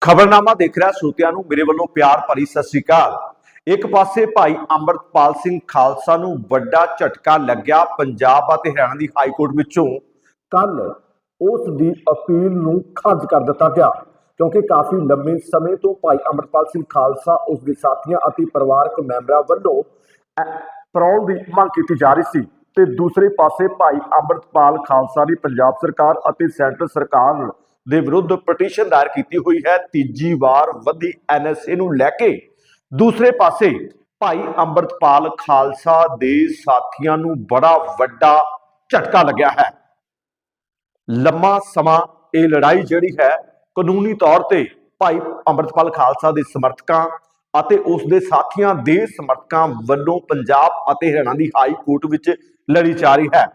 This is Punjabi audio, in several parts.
ਖਬਰਨਾਮਾ ਦੇਖ ਰਿਹਾ ਸਰੋਤਿਆਂ ਨੂੰ, ਮੇਰੇ ਵੱਲੋਂ ਪਿਆਰ ਭਰੀ ਸਤਿ ਸ੍ਰੀ ਅਕਾਲ। ਇੱਕ ਪਾਸੇ ਭਾਈ ਅੰਮ੍ਰਿਤਪਾਲ ਸਿੰਘ ਖਾਲਸਾ ਨੂੰ ਵੱਡਾ ਝਟਕਾ ਲੱਗਿਆ ਪੰਜਾਬ ਅਤੇ ਹਰਿਆਣਾ ਦੀ ਹਾਈ ਕੋਰਟ ਵਿੱਚੋਂ। ਕੱਲ ਉਸ ਦੀ ਅਪੀਲ ਨੂੰ ਖਾਰਜ ਕਰ ਦਿੱਤਾ ਗਿਆ, ਕਿਉਂਕਿ ਕਾਫੀ ਲੰਮੇ ਸਮੇਂ ਤੋਂ ਭਾਈ ਅੰਮ੍ਰਿਤਪਾਲ ਸਿੰਘ ਖਾਲਸਾ ਉਸ ਦੇ ਸਾਥੀਆਂ ਅਤੇ ਪਰਿਵਾਰਕ ਮੈਂਬਰਾਂ ਵੱਲੋਂ ਅ- ਦੀ ਮੰਗ ਕੀਤੀ ਜਾ ਰਹੀ ਸੀ। ਤੇ ਦੂਸਰੇ ਪਾਸੇ ਭਾਈ ਅੰਮ੍ਰਿਤਪਾਲ ਖਾਲਸਾ ਨੇ ਪੰਜਾਬ ਸਰਕਾਰ ਅਤੇ ਸੈਂਟਰ ਸਰਕਾਰ ਦੇ ਵਿਰੁੱਧ ਪਟੀਸ਼ਨ ਦਾਇਰ ਕੀਤੀ ਹੋਈ ਹੈ। ਤੀਜੀ ਵਾਰ ਵਧੀ ਐਨਐਸਏ ਨੂੰ ਲੈ ਕੇ ਦੂਸਰੇ ਪਾਸੇ ਭਾਈ ਅੰਮ੍ਰਿਤਪਾਲ ਖਾਲਸਾ ਦੇ ਸਾਥੀਆਂ ਨੂੰ ਬੜਾ ਵੱਡਾ ਝਟਕਾ ਲੱਗਿਆ ਹੈ। ਲੰਮਾ ਸਮਾਂ ਇਹ ਲੜਾਈ ਜਿਹੜੀ ਹੈ, ਕਾਨੂੰਨੀ ਤੌਰ ਤੇ ਭਾਈ ਅੰਮ੍ਰਿਤਪਾਲ ਖਾਲਸਾ ਦੇ ਸਮਰਥਕਾਂ ਅਤੇ ਉਸ ਦੇ ਸਾਥੀਆਂ ਦੇ ਸਮਰਥਕਾਂ ਵੱਲੋਂ ਪੰਜਾਬ ਅਤੇ ਹਰਿਆਣਾ ਦੀ ਹਾਈ ਕੋਰਟ ਵਿੱਚ ਲੜੀ ਜਾ ਰਹੀ ਹੈ।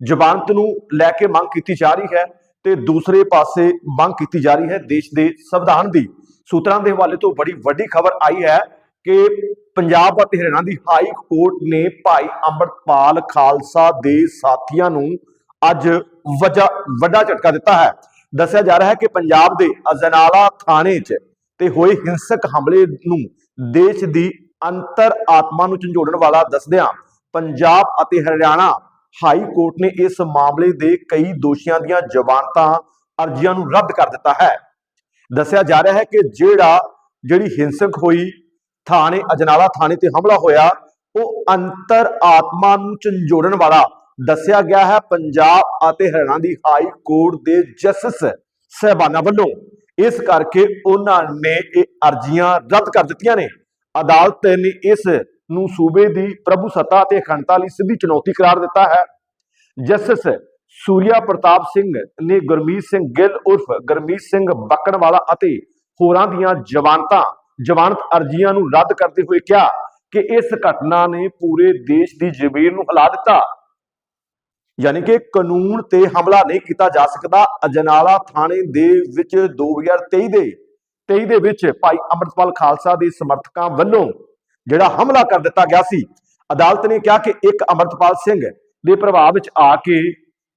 ਜ਼ਮਾਨਤ ਨੂੰ ਲੈ ਕੇ ਮੰਗ ਕੀਤੀ ਜਾ ਰਹੀ ਹੈ ਤੇ ਦੂਸਰੇ ਪਾਸੇ ਮੰਗ ਕੀਤੀ ਜਾ ਰਹੀ ਹੈ ਦੇਸ਼ ਦੇ ਸੰਵਿਧਾਨ ਦੀ। ਸੂਤਰਾਂ ਦੇ ਹਵਾਲੇ ਤੋਂ ਬੜੀ ਵੱਡੀ ਖਬਰ ਆਈ ਹੈ ਕਿ ਪੰਜਾਬ ਅਤੇ ਹਰਿਆਣਾ ਦੀ ਹਾਈ ਕੋਰਟ ਨੇ ਭਾਈ ਅੰਮ੍ਰਿਤਪਾਲ ਖਾਲਸਾ ਦੇ ਸਾਥੀਆਂ ਨੂੰ ਅੱਜ ਵਜਾ, ਵੱਡਾ ਝਟਕਾ ਦਿੱਤਾ ਹੈ। ਦੱਸਿਆ ਜਾ ਰਿਹਾ ਹੈ ਕਿ ਪੰਜਾਬ ਦੇ ਅਜਨਾਲਾ ਥਾਣੇ 'ਚ ਤੇ ਹੋਏ ਹਿੰਸਕ ਹਮਲੇ ਨੂੰ ਦੇਸ਼ ਦੀ ਅੰਤਰ ਆਤਮਾ ਨੂੰ ਝੰਜੋੜਨ ਵਾਲਾ ਦੱਸਦਿਆਂ ਪੰਜਾਬ ਅਤੇ ਹਰਿਆਣਾ ਹਾਈ ਕੋਰਟ ਨੇ ਇਸ ਮਾਮਲੇ ਦੇ ਕਈ ਦੋਸ਼ੀਆਂ ਦੀਆਂ ਜ਼ਮਾਨਤਾਂ ਅਰਜ਼ੀਆਂ ਨੂੰ ਰੱਦ ਕਰ ਦਿੱਤਾ ਹੈ। ਦੱਸਿਆ ਜਾ ਰਿਹਾ ਹੈ ਕਿ ਜਿਹੜਾ, ਜਿਹੜੀ ਹਿੰਸਕ ਹੋਈ ਥਾਣੇ, ਅਜਨਾਲਾ ਥਾਣੇ ਤੇ ਹਮਲਾ ਹੋਇਆ, ਉਹ ਅੰਤਰ ਆਤਮਾ ਨੂੰ ਝੰਜੋੜਨ ਵਾਲਾ ਦੱਸਿਆ ਗਿਆ ਹੈ ਪੰਜਾਬ ਅਤੇ ਹਰਿਆਣਾ ਦੀ ਹਾਈ ਕੋਰਟ ਦੇ ਜਸਟਿਸ ਸਹਿਬਾਨਾਂ ਵੱਲੋਂ। ਇਸ ਕਰਕੇ ਉਹਨਾਂ ਨੇ ਇਹ ਅਰਜ਼ੀਆਂ ਰੱਦ ਕਰ ਦਿੱਤੀਆਂ ਨੇ। ਅਦਾਲਤ ਨੇ ਇਸ ਨੂੰ ਸੂਬੇ ਦੀ ਪ੍ਰਭੂ ਸੱਤਾ ਅਤੇ ਅਖੰਡਤਾ ਲਈ ਸਿੱਧੀ ਚੁਣੌਤੀ ਕਰਾਰ ਦਿੱਤਾ ਹੈ। ਜਸਟਿਸ ਸੂਰਿਆ ਪ੍ਰਤਾਪ ਸਿੰਘ ਨੇ ਗੁਰਮੀਤ ਸਿੰਘ ਗਿੱਲ ਉਰਫ ਗੁਰਮੀਤ ਸਿੰਘ ਬੱਕਣਵਾਲਾ ਅਤੇ ਹੋਰਾਂ ਦੀਆਂ ਜ਼ਮਾਨਤਾਂ ਜ਼ਮਾਨਤ ਅਰਜ਼ੀਆਂ ਨੂੰ ਰੱਦ ਕਰਦੇ ਹੋਏ ਕਿਹਾ ਕਿ ਇਸ ਘਟਨਾ ਨੇ ਪੂਰੇ ਦੇਸ਼ ਦੀ ਜ਼ਮੀਰ ਨੂੰ ਹਿਲਾ ਦਿੱਤਾ। ਯਾਨੀ ਕਿ ਕਾਨੂੰਨ ਤੇ ਹਮਲਾ ਨਹੀਂ ਕੀਤਾ ਜਾ ਸਕਦਾ। ਅਜਨਾਲਾ ਥਾਣੇ ਦੇ ਵਿੱਚ 2023 ਦੇ 23 ਦੇ ਵਿੱਚ ਭਾਈ ਅੰਮ੍ਰਿਤਪਾਲ ਖਾਲਸਾ ਦੇ ਸਮਰਥਕਾਂ ਵੱਲੋਂ ਜਿਹੜਾ ਹਮਲਾ ਕਰ ਦਿੱਤਾ ਗਿਆ ਸੀ। ਅਦਾਲਤ ਨੇ ਕਿਹਾ ਕਿ ਇੱਕ ਅੰਮ੍ਰਿਤਪਾਲ ਸਿੰਘ ਦੇ ਪ੍ਰਭਾਵ ਵਿੱਚ ਆ ਕੇ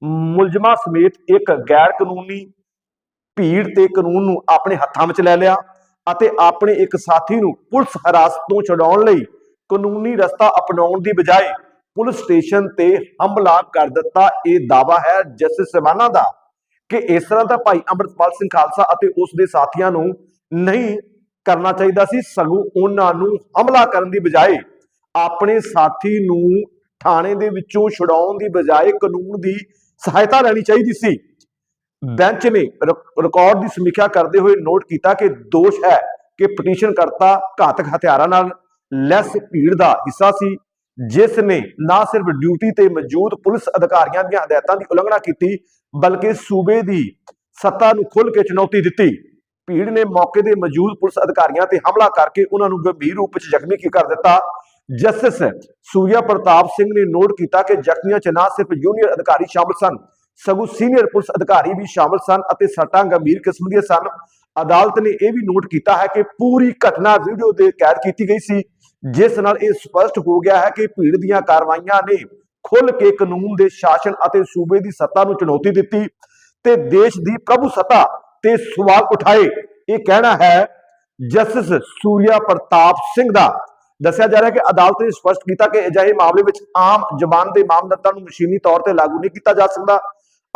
ਮੁਲਜ਼ਮਾਂ ਸਮੇਤ ਇੱਕ ਗੈਰ ਕਾਨੂੰਨੀ ਭੀੜ ਤੇ ਕਾਨੂੰਨ ਨੂੰ ਆਪਣੇ ਹੱਥਾਂ ਵਿੱਚ ਲੈ ਲਿਆ ਅਤੇ ਆਪਣੇ ਇੱਕ ਸਾਥੀ ਨੂੰ ਪੁਲਿਸ ਹਿਰਾਸਤ ਤੋਂ ਛਡਾਉਣ ਲਈ ਕਾਨੂੰਨੀ ਰਸਤਾ ਅਪਣਾਉਣ ਦੀ ਬਜਾਏ ਪੁਲਿਸ ਸਟੇਸ਼ਨ ਤੇ ਹਮਲਾ ਕਰ ਦਿੱਤਾ। ਇਹ ਦਾਵਾ ਹੈ ਜਸਟਿਸ ਸਮਾਨਾ ਦਾ ਕਿ ਇਸ ਤਰ੍ਹਾਂ ਤਾਂ ਭਾਈ ਅੰਮ੍ਰਿਤਪਾਲ ਸਿੰਘ ਖਾਲਸਾ ਅਤੇ ਉਸ ਦੇ ਸਾਥੀਆਂ ਨੂੰ ਨਹੀਂ ਕਰਨਾ ਚਾਹੀਦਾ ਸੀ। ਸਗੋਂ ਉਹਨਾਂ ਨੂੰ ਹਮਲਾ ਕਰਨ ਦੀ ਬਜਾਏ, ਆਪਣੇ ਸਾਥੀ ਨੂੰ ਥਾਣੇ ਦੇ ਵਿੱਚੋਂ ਛੁਡਾਉਣ ਦੀ ਬਜਾਏ ਕਾਨੂੰਨ ਦੀ ਸਹਾਇਤਾ ਲੈਣੀ ਚਾਹੀਦੀ ਸੀ। ਬੈਂਚ ਨੇ ਰਿਕਾਰਡ ਦੀ ਸਮੀਖਿਆ ਕਰਦੇ ਹੋਏ ਨੋਟ ਕੀਤਾ ਕਿ ਦੋਸ਼ ਹੈ ਕਿ ਪਟੀਸ਼ਨ ਕਰਤਾ ਘਾਤਕ ਹਥਿਆਰਾਂ ਨਾਲ ਲੈਸ ਭੀੜ ਦਾ ਹਿੱਸਾ ਸੀ, ਜਿਸ ਨੇ ਨਾ ਸਿਰਫ ਡਿਊਟੀ ਤੇ ਮੌਜੂਦ ਪੁਲਿਸ ਅਧਿਕਾਰੀਆਂ ਦੀਆਂ ਹਦਾਇਤਾਂ ਦੀ ਉਲੰਘਣਾ ਕੀਤੀ, ਬਲਕਿ ਸੂਬੇ ਦੀ ਸੱਤਾ ਨੂੰ ਖੁੱਲ੍ਹ ਕੇ ਚੁਣੌਤੀ ਦਿੱਤੀ। ਭੀੜ ਨੇ ਮੌਕੇ ਦੇ ਮੌਜੂਦ ਪੁਲਿਸ ਅਧਿਕਾਰੀਆਂ ਤੇ ਹਮਲਾ ਕਰਕੇ ਉਹਨਾਂ ਨੂੰ ਗੰਭੀਰ ਰੂਪ ਵਿੱਚ ਜ਼ਖਮੀ ਕੀ ਕਰ ਦਿੱਤਾ। ਜਸਟਿਸ ਸੂਰਿਆ ਪ੍ਰਤਾਪ ਸਿੰਘ ਨੇ ਨੋਟ ਕੀਤਾ ਕਿ ਜ਼ਖਮੀਆਂ 'ਚ ਨਾ ਸਿਰਫ ਜੂਨੀਅਰ ਅਧਿਕਾਰੀ ਸ਼ਾਮਲ ਸਨ, ਸਗੋਂ ਸੀਨੀਅਰ ਪੁਲਿਸ ਅਧਿਕਾਰੀ ਵੀ ਸ਼ਾਮਲ ਸਨ ਅਤੇ ਸੱਟਾਂ ਗੰਭੀਰ ਕਿਸਮ ਦੀਆਂ ਸਨ। ਅਦਾਲਤ ਨੇ ਇਹ ਵੀ ਨੋਟ ਕੀਤਾ ਹੈ ਕਿ ਪੂਰੀ ਘਟਨਾ ਵੀਡੀਓ ਦੇ ਕੈਦ ਕੀਤੀ ਗਈ ਸੀ, ਜਿਸ ਨਾਲ ਇਹ ਸਪਸ਼ਟ ਹੋ ਗਿਆ ਹੈ ਕਿ ਭੀੜ ਦੀਆਂ ਕਾਰਵਾਈਆਂ ਨੇ ਖੁੱਲ ਕੇ ਕਾਨੂੰਨ ਦੇ ਸ਼ਾਸਨ ਅਤੇ ਸੂਬੇ ਦੀ ਸੱਤਾ ਨੂੰ ਚੁਣੌਤੀ ਦਿੱਤੀ ਤੇ ਦੇਸ਼ ਦੀ ਪ੍ਰਭੂ ਸੱਤਾ ਤੇ ਸਵਾਲ ਉਠਾਏ। ਇਹ ਕਹਿਣਾ ਹੈ, ਜਸਟਿਸ ਸੂਰਿਆ ਪ੍ਰਤਾਪ ਸਿੰਘ ਦਾ। ਦੱਸਿਆ ਜਾ ਰਿਹਾ ਕਿ ਅਦਾਲਤ ਨੇ ਸਪਸ਼ਟ ਕੀਤਾ ਕਿ ਅਜਿਹੇ ਮਾਮਲੇ ਵਿੱਚ ਆਮ ਜ਼ਮਾਨ ਦੇ ਮਾਮਦਤਾਂ ਨੂੰ ਮਸ਼ੀਨੀ ਤੌਰ ਤੇ ਲਾਗੂ ਨਹੀਂ ਕੀਤਾ ਜਾ ਸਕਦਾ।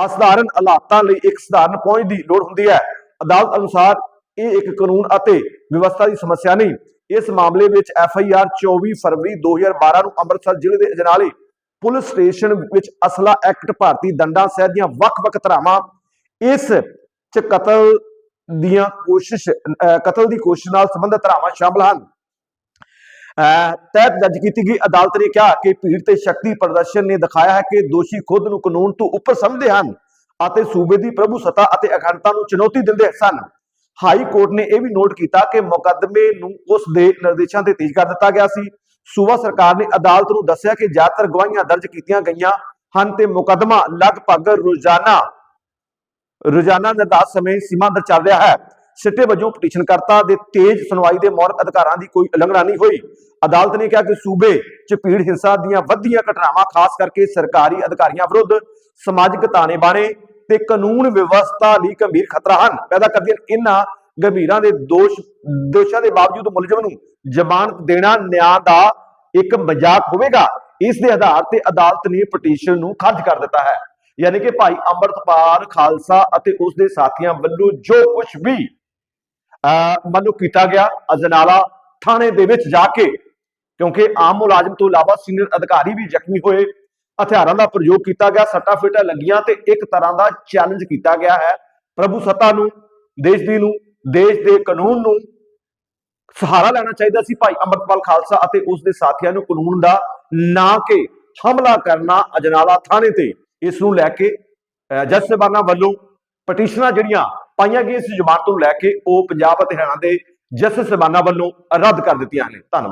ਅਸਧਾਰਨ ਹਾਲਾਤਾਂ ਲਈ ਇੱਕ ਸਧਾਰਨ ਪਹੁੰਚ ਦੀ ਲੋੜ ਹੁੰਦੀ ਹੈ। ਅਦਾਲਤ ਅਨੁਸਾਰ ਇਹ ਇੱਕ ਕਾਨੂੰਨ ਅਤੇ ਵਿਵਸਥਾ ਦੀ ਸਮੱਸਿਆ ਨਹੀਂ। ਇਸ ਮਾਮਲੇ ਵਿੱਚ ਐਫ ਆਈ ਆਰ 24 ਫਰਵਰੀ 2012 ਨੂੰ ਅੰਮ੍ਰਿਤਸਰ ਜ਼ਿਲ੍ਹੇ ਦੇ ਅਜਨਾਲੇ ਪੁਲਿਸ ਸਟੇਸ਼ਨ ਵਿੱਚ ਅਸਲਾ ਐਕਟ ਭਾਰਤੀ ਦੰਡਾਂ ਸਹਿਤ ਦੀਆਂ ਵੱਖ-ਵੱਖ ਧਾਰਾਵਾਂ ਇਸ ਚ ਕਤਲ ਦੀਆਂ ਕੋਸ਼ਿਸ਼ ਕਤਲ ਦੀ ਕੋਸ਼ਿਸ਼ ਨਾਲ ਸੰਬੰਧਿਤ ਧਾਰਾਵਾਂ ਸ਼ਾਮਲ ਹਨ। ਤਹਿਤ ਦਰਜ ਕੀਤੀ ਗਈ ਅਦਾਲਤ ਨੇ ਕਿਹਾ ਕਿ ਭੀੜ ਤੇ ਸ਼ਕਤੀ ਪ੍ਰਦਰਸ਼ਨ ਨੇ ਦਿਖਾਇਆ ਹੈ ਕਿ ਦੋਸ਼ੀ ਖੁਦ ਨੂੰ ਕਾਨੂੰਨ ਤੋਂ ਉੱਪਰ ਸਮਝਦੇ ਹਨ ਅਤੇ ਸੂਬੇ ਦੀ ਪ੍ਰਭੂ ਸੱਤਾ ਅਤੇ ਅਖੰਡਤਾ ਨੂੰ ਚੁਣੌਤੀ ਦਿੰਦੇ ਸਨ। ਹਾਈ ਕੋਰਟ ਨੇ ਇਹ ਵੀ ਨੋਟ ਕੀਤਾ ਕਿ ਮੁਕੱਦਮੇ ਨੂੰ ਉਸ ਦੇ ਨਿਰਦੇਸ਼ਾਂ ਤੇ ਤੇਜ਼ ਕਰ ਦਿੱਤਾ ਗਿਆ ਸੀ। ਸੂਬਾ ਸਰਕਾਰ ਨੇ ਅਦਾਲਤ ਨੂੰ ਦੱਸਿਆ ਕਿ ਜ਼ਿਆਦਾਤਰ ਗਵਾਹੀਆਂ ਦਰਜ ਕੀਤੀਆਂ ਗਈਆਂ ਹਨ ਤੇ ਮੁਕੱਦਮਾ ਲਗਭਗ ਰੋਜ਼ਾਨਾ ਰੋਜ਼ਾਨਾ ਨਿਰਧਾਰਤ ਸਮੇਂ ਸੀਮਾ ਅੰਦਰ ਚੱਲ ਰਿਹਾ ਹੈ। ਸਿੱਟੇ ਵਜੋਂ ਪਟੀਸ਼ਨ ਕਰਤਾ ਦੇ ਤੇਜ਼ ਸੁਣਵਾਈ ਦੇ ਮੌਲਿਕ ਅਧਿਕਾਰਾਂ ਦੀ ਕੋਈ ਉਲੰਘਣਾ ਨਹੀਂ ਹੋਈ। ਅਦਾਲਤ ਨੇ ਕਿਹਾ ਕਿ ਸੂਬੇ 'ਚ ਭੀੜ ਹਿੰਸਾ ਦੀਆਂ ਵੱਧਦੀਆਂ ਘਟਨਾਵਾਂ, ਖਾਸ ਕਰਕੇ ਸਰਕਾਰੀ ਅਧਿਕਾਰੀਆਂ ਵਿਰੁੱਧ ਸਮਾਜਿਕ ਤਾਣੇ ਬਾਣੇ ਤੇ ਕਾਨੂੰਨ ਵਿਵਸਥਾ ਲਈ ਗੰਭੀਰ ਖਤਰਾ ਹਨ। ਪੈਦਾ ਕਰਦੀਆਂ ਇਹਨਾਂ ਗੰਭੀਰਾਂ ਦੇ ਦੋਸ਼, ਦੋਸ਼ਾਂ ਦੇ ਬਾਵਜੂਦ ਮੁਲਜ਼ਮ ਨੂੰ ਜ਼ਮਾਨਤ ਦੇਣਾ, ਨਿਆਂ ਦਾ ਇੱਕ ਮਜ਼ਾਕ ਹੋਵੇਗਾ। ਇਸ ਦੇ ਆਧਾਰ ਤੇ ਅਦਾਲਤ ਨੇ ਪਟੀਸ਼ਨ ਨੂੰ ਖਾਰਜ ਕਰ ਦਿੱਤਾ ਹੈ। ਯਾਨੀ ਕਿ ਭਾਈ ਅੰਮ੍ਰਿਤਪਾਲ ਖਾਲਸਾ ਅਤੇ ਉਸ ਦੇ ਸਾਥੀਆਂ ਵੱਲੋਂ ਜੋ ਕੁਝ ਵੀ, ਅਹ ਕੀਤਾ ਗਿਆ ਅਜਨਾਲਾ ਥਾਣੇ ਦੇ ਵਿੱਚ ਜਾ ਕੇ, ਕਿਉਂਕਿ ਆਮ ਮੁਲਾਜ਼ਮ ਤੋਂ ਇਲਾਵਾ ਸੀਨੀਅਰ ਅਧਿਕਾਰੀ ਵੀ ਜ਼ਖਮੀ ਹੋਏ, ਹਥਿਆਰਾਂ ਦਾ ਪ੍ਰਯੋਗ ਕੀਤਾ ਗਿਆ, ਸੱਟਾਂ ਫੇਟਾਂ ਲੱਗੀਆਂ ਤੇ ਇੱਕ ਤਰ੍ਹਾਂ ਦਾ ਚੈਲੰਜ ਕੀਤਾ ਗਿਆ ਹੈ। ਪ੍ਰਭੂ ਸੱਤਾ ਨੂੰ, ਦੇਸ਼ ਦੀ ਨੂੰ, ਦੇਸ਼ ਦੇ ਕਾਨੂੰਨ ਨੂੰ ਸਹਾਰਾ ਲੈਣਾ ਚਾਹੀਦਾ ਸੀ ਭਾਈ ਅੰਮ੍ਰਿਤਪਾਲ ਖਾਲਸਾ ਅਤੇ ਉਸ ਦੇ ਸਾਥੀਆਂ ਨੂੰ ਕਾਨੂੰਨ ਦਾ ਨਾ ਕਿ ਹਮਲਾ ਕਰਨਾ ਅਜਨਾਲਾ ਥਾਣੇ ਤੇ। ਇਸ ਨੂੰ ਲੈ ਕੇ ਅਹ, ਜੱਜ ਸਾਹਿਬਾਨਾਂ ਵੱਲੋਂ ਪਟੀਸ਼ਨਾਂ ਜਿਹੜੀਆਂ ਪਾਈਆਂ ਗਈਆਂ ਇਸ ਜ਼ਮਾਨਤ ਨੂੰ ਲੈ ਕੇ ਉਹ ਪੰਜਾਬ ਅਤੇ ਹਰਿਆਣਾ ਦੇ ਜੱਜ ਸਾਹਿਬਾਨਾਂ ਵੱਲੋਂ ਰੱਦ ਕਰ ਦਿੱਤੀਆਂ ਨੇ। ਧੰਨਵਾਦ।